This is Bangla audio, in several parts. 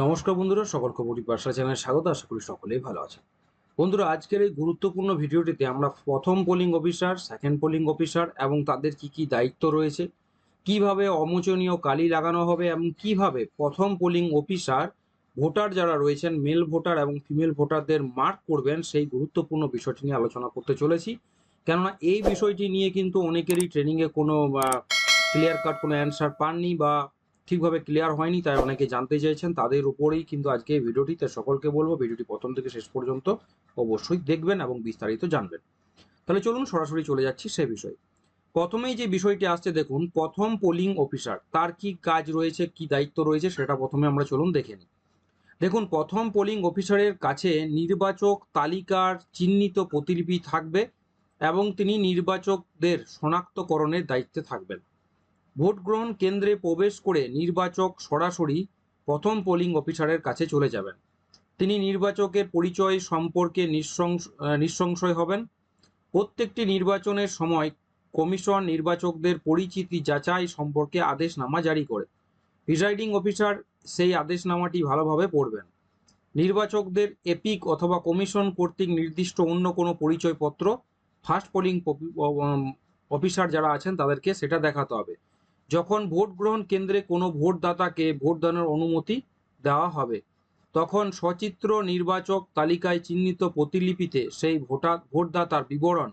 নমস্কার বন্ধুরা, সকলকে বডি পার্সা চ্যানেলে স্বাগত, আশা করি সকলেই ভালো আছেন। বন্ধুরা, আজকের এই গুরুত্বপূর্ণ ভিডিওটিতে আমরা প্রথম polling officer second polling officer এবং তাদের কি কি দায়িত্ব রয়েছে, কীভাবে অমোচনীয় কালি লাগানো হবে এবং কীভাবে প্রথম পোলিং অফিসার ভোটার যারা রয়েছেন মেল ভোটার এবং ফিমেল ভোটারদের মার্ক করবেন, সেই গুরুত্বপূর্ণ বিষয়টি নিয়ে আলোচনা করতে চলেছি। কেননা এই বিষয়টি নিয়ে কিন্তু অনেকেরই ট্রেনিংয়ে কোনো ক্লিয়ার কাট কোনো অ্যান্সার পাননি বা ঠিকভাবে ক্লিয়ার হয়নি, তাই অনেকে জানতে চাইছেন তাদের উপরেই কিন্তু আজকে এই ভিডিওটি, তাই সকলকে বলব ভিডিওটি প্রথম থেকে শেষ পর্যন্ত অবশ্যই দেখবেন এবং বিস্তারিত জানবেন। তাহলে চলুন সরাসরি চলে যাচ্ছি সে বিষয়ে। প্রথমেই যে বিষয়টি আসছে, দেখুন, প্রথম পোলিং অফিসার তার কি কাজ রয়েছে, কি দায়িত্ব রয়েছে, সেটা প্রথমে আমরা চলুন দেখে নিই। দেখুন, প্রথম পোলিং অফিসারের কাছে নির্বাচক তালিকার চিহ্নিত প্রতিলিপি থাকবে এবং তিনি নির্বাচকদের শনাক্তকরণের দায়িত্বে থাকবেন। ভোট গ্রহণ কেন্দ্রে প্রবেশ করে নির্বাচক সরাসরি প্রথম পোলিং অফিসারের কাছে চলে যাবেন। তিনি নির্বাচকের পরিচয় সম্পর্কে নিঃসংশ নিঃসংশয় হবেন। প্রত্যেকটি নির্বাচনের সময় কমিশন নির্বাচকদের পরিচিতি যাচাই সম্পর্কে আদেশনামা জারি করে। প্রিসাইডিং অফিসার সেই আদেশনামাটি ভালোভাবে পড়বেন। নির্বাচকদের এপিক অথবা কমিশন কর্তৃক নির্দিষ্ট অন্য কোনো পরিচয়পত্র, ফার্স্ট পোলিং অফিসার যারা আছেন তাদেরকে সেটা দেখাতে হবে। যখন ভোট গ্রহণ কেন্দ্রে কোনো ভোটদাতাকে ভোটদানের অনুমতি দেওয়া হবে, তখন সচিত্র নির্বাচক তালিকায় চিহ্নিত প্রতিলিপিতে সেই ভোটার ভোটদাতার বিবরণ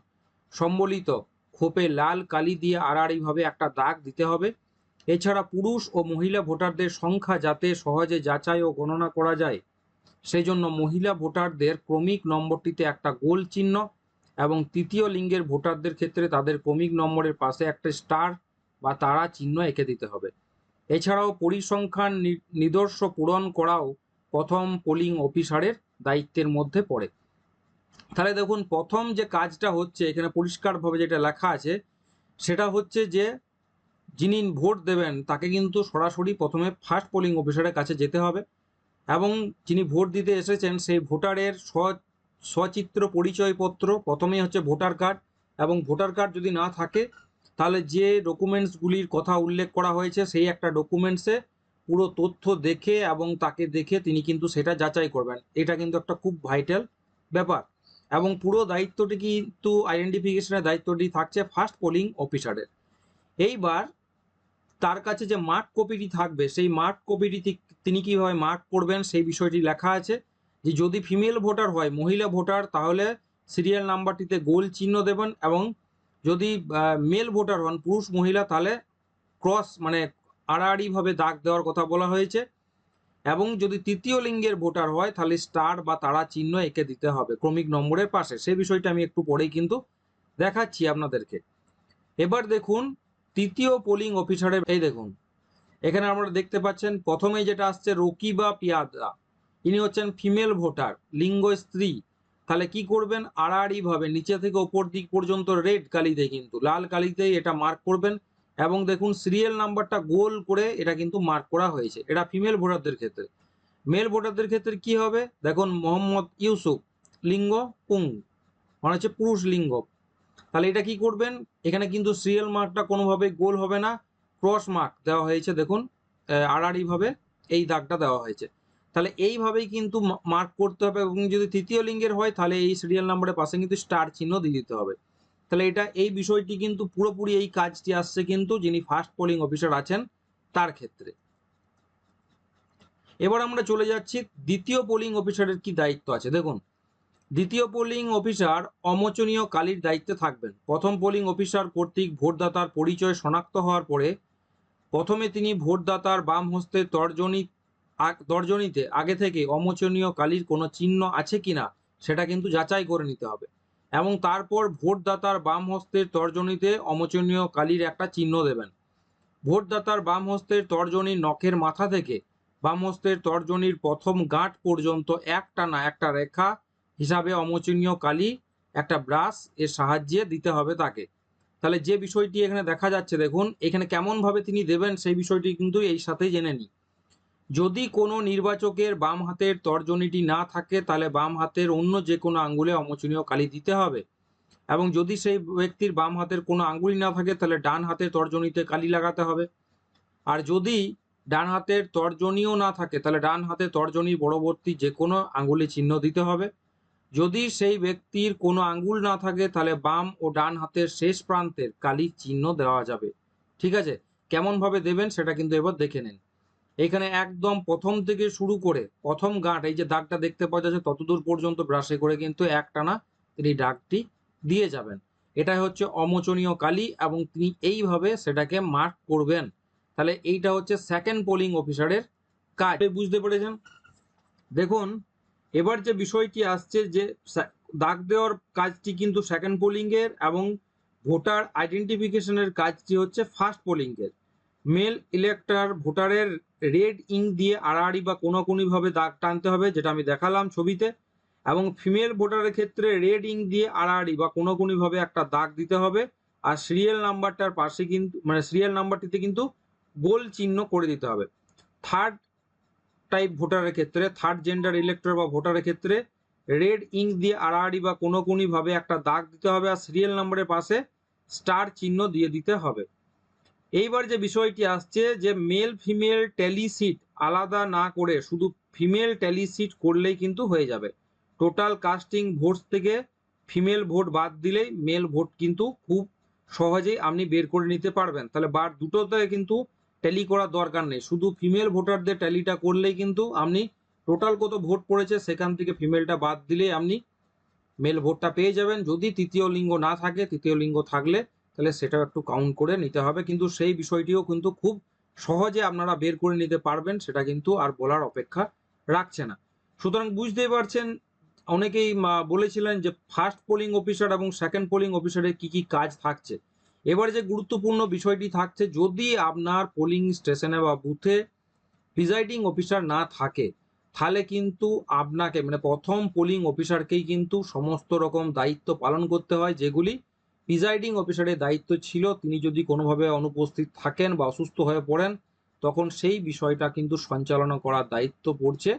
সম্বলিত খোপে লাল কালি দিয়ে আড়াআড়িভাবে একটা দাগ দিতে হবে। এছাড়া পুরুষ ও মহিলা ভোটারদের সংখ্যা যাতে সহজে যাচাই ও গণনা করা যায় সেই জন্য মহিলা ভোটারদের ক্রমিক নম্বরটিতে একটা গোল চিহ্ন এবং তৃতীয় লিঙ্গের ভোটারদের ক্ষেত্রে তাদের ক্রমিক নম্বরের পাশে একটা স্টার বা তারা চিহ্ন এঁকে দিতে হবে। এছাড়াও পরিসংখ্যান নিদর্শ পূরণ করাও প্রথম পোলিং অফিসারের দায়িত্বের মধ্যে পড়ে। তাহলে দেখুন, প্রথম যে কাজটা হচ্ছে, এখানে পরিষ্কারভাবে যেটা লেখা আছে, সেটা হচ্ছে যে যিনি ভোট দেবেন, তাকে কিন্তু সরাসরি প্রথমে ফার্স্ট পোলিং অফিসারের কাছে যেতে হবে এবং যিনি ভোট দিতে এসেছেন, সেই ভোটারের স্ব সচিত্র পরিচয়পত্র প্রথমেই হচ্ছে ভোটার কার্ড এবং ভোটার কার্ড যদি না থাকে তাহলে যে ডকুমেন্টসগুলির কথা উল্লেখ করা হয়েছে, সেই একটা ডকুমেন্টসে পুরো তথ্য দেখে এবং তাকে দেখে তিনি কিন্তু সেটা যাচাই করবেন। এটা কিন্তু একটা খুব ভাইটাল ব্যাপার। এবং পুরো দায়িত্বটি কিন্তু আইডেন্টিফিকেশনের দায়িত্বটি থাকছে ফার্স্ট পোলিং অফিসারের এইবার তার কাছে যে মার্ক কপিটি থাকবে, সেই মার্ক কপিটি তিনি কীভাবে মার্ক করবেন, সেই বিষয়টি লেখা আছে যে যদি ফিমেল ভোটার হয়, মহিলা ভোটার তাহলে সিরিয়াল নাম্বারটিতে গোল চিহ্ন দেবেন এবং যদি মেল ভোটার হন, পুরুষ, মহিলা, তাহলে ক্রস মানে আড়াআড়িভাবে দাগ দেওয়ার কথা বলা হয়েছে। এবং যদি তৃতীয় লিঙ্গের ভোটার হয়, তাহলে স্টার বা তারা চিহ্ন এঁকে দিতে হবে ক্রমিক নম্বরের পাশে। সে বিষয়টা আমি একটু পরেই কিন্তু দেখাচ্ছি আপনাদেরকে। এবার দেখুন, তৃতীয় পোলিং অফিসারের এই দেখুন, এখানে আপনারা দেখতে পাচ্ছেন, প্রথমেই যেটা আসছে রকিবা পিয়াদা। ইনি হচ্ছেন ফিমেল ভোটার লিঙ্গ স্ত্রী। তাহলে কি করবেন? আড়াআড়ি ভাবে নিচে থেকে ওপর দিক পর্যন্ত রেড কালিতে কিন্তু, লাল কালিতেই এটা মার্ক করবেন এবং দেখুন সিরিয়াল নাম্বারটা গোল করে এটা কিন্তু মার্ক করা হয়েছে। এটা ফিমেল ভোটারদের ক্ষেত্রে। মেল ভোটারদের ক্ষেত্রে কি হবে? দেখুন মোহাম্মদ ইউসুফ, লিঙ্গ পুং মানে হচ্ছে পুরুষ লিঙ্গ। তাহলে এটা কি করবেন? এখানে কিন্তু সিরিয়াল মার্কটা কোনোভাবে গোল হবে না। ক্রস মার্ক দেওয়া হয়েছে, দেখুন আড়াআড়িভাবে এই দাগটা দেওয়া হয়েছে। তাহলে এইভাবেই কিন্তু মার্ক করতে হবে এবং যদি তৃতীয় লিঙ্গের হয়, তাহলে এই সিরিয়াল নাম্বারের পাশে কিন্তু স্টার চিহ্ন দিয়ে দিতে হবে। তাহলে এটা, এই বিষয়টি কিন্তু পুরোপুরি এই কাজটি আসছে কিন্তু যিনি ফার্স্ট পোলিং অফিসার আছেন, তার ক্ষেত্রে। এবার আমরা চলে যাচ্ছি, দ্বিতীয় পোলিং অফিসারের কি দায়িত্ব আছে? দেখুন, দ্বিতীয় পোলিং অফিসার অমোচনীয় কালির দায়িত্বে থাকবেন। প্রথম পোলিং অফিসার কর্তৃক ভোটদাতার পরিচয় শনাক্ত হওয়ার পরে, প্রথমে তিনি ভোটদাতার বাম হস্তে তর্জনী তর্জনীতে আগে থেকে অমোচনীয় কালির কোনো চিহ্ন আছে কিনা সেটা কিন্তু যাচাই করে নিতে হবে। এবং তারপর ভোটদাতার বাম হস্তের তর্জনীতে অমোচনীয় কালির একটা চিহ্ন দেবেন। ভোটদাতার বাম হস্তের তর্জনীর নখের মাথা থেকে বাম হস্তের তর্জনীর প্রথম গাঁট পর্যন্ত একটা না একটা রেখা হিসাবে অমোচনীয় কালি, একটা ব্রাশ এর সাহায্যে দিতে হবে তাকে। তাহলে যে বিষয়টি এখানে দেখা যাচ্ছে, দেখুন, এখানে কেমনভাবে তিনি দেবেন সেই বিষয়টি কিন্তু এই সাথে জেনে নিই। যদি কোনো নির্বাচকের বাম হাতের তর্জনীটি না থাকে, তাহলে বাম হাতের অন্য যে কোনো আঙ্গুলে অমোচনীয় কালি দিতে হবে। এবং যদি সেই ব্যক্তির বাম হাতের কোনো আঙ্গুলি না থাকে, তাহলে ডান হাতের তর্জনীতে কালি লাগাতে হবে। আর যদি ডান হাতের তর্জনীও না থাকে, তাহলে ডান হাতে তর্জনী পরবর্তী যে কোনো আঙ্গুলে চিহ্ন দিতে হবে। যদি সেই ব্যক্তির কোনো আঙ্গুল না থাকে, তাহলে বাম ও ডান হাতের শেষ প্রান্তের কালির চিহ্ন দেওয়া যাবে। ঠিক আছে? কেমনভাবে দেবেন সেটা কিন্তু এবার দেখে নিন। এখানে একদম প্রথম থেকে শুরু করে প্রথম গাঁট, এই যে দাগটা দেখতে পাওয়া যাচ্ছে, ততদূর পর্যন্ত ব্রাশে করে কিন্তু একটানা তিনি দাগটি দিয়ে যাবেন। এটাই হচ্ছে অমোচনীয় কালি এবং তিনি এইভাবে সেটাকে মার্ক করবেন। তাহলে এইটা হচ্ছে সেকেন্ড পোলিং অফিসারের কাজ। বুঝতে পেরেছেন? দেখুন, এবার যে বিষয়টি আসছে যে দাগ দেওয়ার কাজটি কিন্তু সেকেন্ড পোলিংয়ের এবং ভোটার আইডেন্টিফিকেশনের কাজটি হচ্ছে ফার্স্ট পোলিংয়ের মেল ইলেক্টর ভোটারের রেড ইঙ্ক দিয়ে আড়াআড়ি বা কোনাকুনিভাবে দাগ টানতে হবে, যেটা আমি দেখালাম ছবিতে, এবং ফিমেল ভোটারের ক্ষেত্রে রেড ইঙ্ক দিয়ে আড়াআড়ি বা কোনাকুনিভাবে একটা দাগ দিতে হবে, আর সিরিয়াল নাম্বারটার পাশে কিন্তু মানে সিরিয়াল নাম্বারটিতে কিন্তু গোল চিহ্ন করে দিতে হবে। থার্ড টাইপ ভোটারের ক্ষেত্রে, থার্ড জেন্ডার ইলেক্টর বা ভোটারের ক্ষেত্রে রেড ইঙ্ক দিয়ে আড়াআড়ি বা কোনাকুনিভাবে একটা দাগ দিতে হবে, আর সিরিয়াল নাম্বারের পাশে স্টার চিহ্ন দিয়ে দিতে হবে। এইবার যে বিষয়টি আসছে যে মেল ফিমেল টেলিসিট আলাদা না করে শুধু ফিমেল টেলিসিট করলেই কিন্তু হয়ে যাবে। টোটাল কাস্টিং ভোটস থেকে ফিমেল ভোট বাদ দিলেই মেল ভোট কিন্তু খুব সহজেই আপনি বের করে নিতে পারবেন। তাহলে বার দুটোতে কিন্তু ট্যালি করার দরকার নেই। শুধু ফিমেল ভোটারদের ট্যালিটা করলেই কিন্তু আপনি টোটাল কত ভোট পড়েছে সেখান থেকে ফিমেলটা বাদ দিলেই আপনি মেল ভোটটা পেয়ে যাবেন। যদি তৃতীয় লিঙ্গ না থাকে, তৃতীয় লিঙ্গ থাকলে তাহলে সেটাও একটু কাউন্ট করে নিতে হবে। কিন্তু সেই বিষয়টিও কিন্তু খুব সহজে আপনারা বের করে নিতে পারবেন, সেটা কিন্তু আর বলার অপেক্ষা রাখছে না। সুতরাং বুঝতেই পারছেন, অনেকেই বলেছিলেন যে ফার্স্ট পোলিং অফিসার এবং সেকেন্ড পোলিং অফিসারের কি কি কাজ থাকছে। এবার যে গুরুত্বপূর্ণ বিষয়টি থাকছে, যদি আপনার পোলিং স্টেশনে বা বুথে প্রিজাইডিং অফিসার না থাকে, তাহলে কিন্তু আপনাকে মানে প্রথম পোলিং অফিসারকেই কিন্তু সমস্ত রকম দায়িত্ব পালন করতে হয়, যেগুলি প্রিজাইডিং অফিসারের দায়িত্ব ছিল, তিনি যদি কোনোভাবে অনুপস্থিত থাকেন বা অসুস্থ হয়ে পড়েন, তখন সেই বিষয়টা কিন্তু সঞ্চালনা করার দায়িত্ব পড়ছে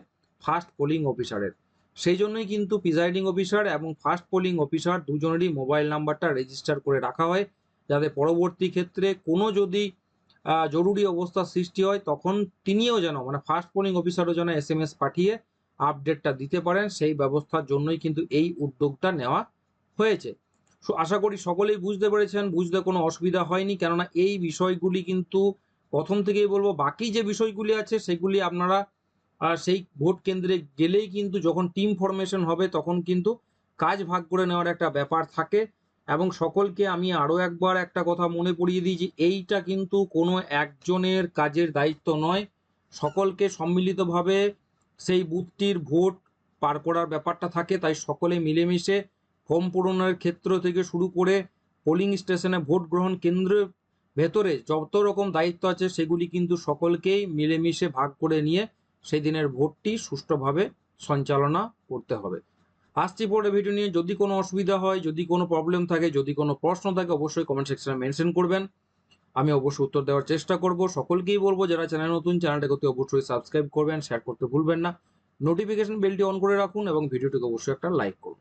ফার্স্ট পোলিং অফিসারের সেই জন্যই কিন্তু প্রিজাইডিং অফিসার এবং ফার্স্ট পোলিং অফিসার দুজনেরই মোবাইল নাম্বারটা রেজিস্টার করে রাখা হয়, যাতে পরবর্তী ক্ষেত্রে কোনো যদি জরুরি অবস্থার সৃষ্টি হয়, তখন তিনিও যেন মানে ফার্স্ট পোলিং অফিসারও যেন এস এম এস পাঠিয়ে আপডেটটা দিতে পারেন, সেই ব্যবস্থার জন্যই কিন্তু এই উদ্যোগটা নেওয়া হয়েছে। আশা করি সকলেই বুঝতে পেরেছেন, বুঝতে কোনো অসুবিধা হয়নি। কেননা এই বিষয়গুলি কিন্তু প্রথম থেকেই বলব, বাকি যে বিষয়গুলি আছে সেগুলি আপনারা সেই ভোট কেন্দ্রে গেলেই কিন্তু যখন টিম ফরমেশন হবে তখন কিন্তু কাজ ভাগ করে নেওয়ার একটা ব্যাপার থাকে। এবং সকলকে আমি আরও একবার একটা কথা মনে পড়িয়ে দিই যে এইটা কিন্তু কোনো একজনের কাজের দায়িত্ব নয়। সকলকে সম্মিলিতভাবে সেই বুথটির ভোট পার করার ব্যাপারটা থাকে, তাই সকলে মিলেমিশে ফর্ম পূরণের ক্ষেত্র থেকে শুরু করে পোলিং স্টেশনে ভোট গ্রহণ কেন্দ্রের ভেতরে যত রকম দায়িত্ব আছে সেগুলি কিন্তু সকলকেই মিলেমিশে ভাগ করে নিয়ে সেই দিনের ভোটটি সুষ্ঠুভাবে সঞ্চালনা করতে হবে। আসছি পরে ভিডিও নিয়ে। যদি কোনো অসুবিধা হয়, যদি কোনো প্রবলেম থাকে, যদি কোনো প্রশ্ন থাকে, অবশ্যই কমেন্ট সেকশনে মেনশন করবেন। আমি অবশ্যই উত্তর দেওয়ার চেষ্টা করব। সকলকেই বলব, যারা চ্যানেল নতুন চ্যানেলটাকে অতি অবশ্যই সাবস্ক্রাইব করবেন শেয়ার করতে ভুলবেন না। নোটিফিকেশন বেলটি অন করে রাখুন এবং ভিডিওটিকে অবশ্যই একটা লাইক করুন।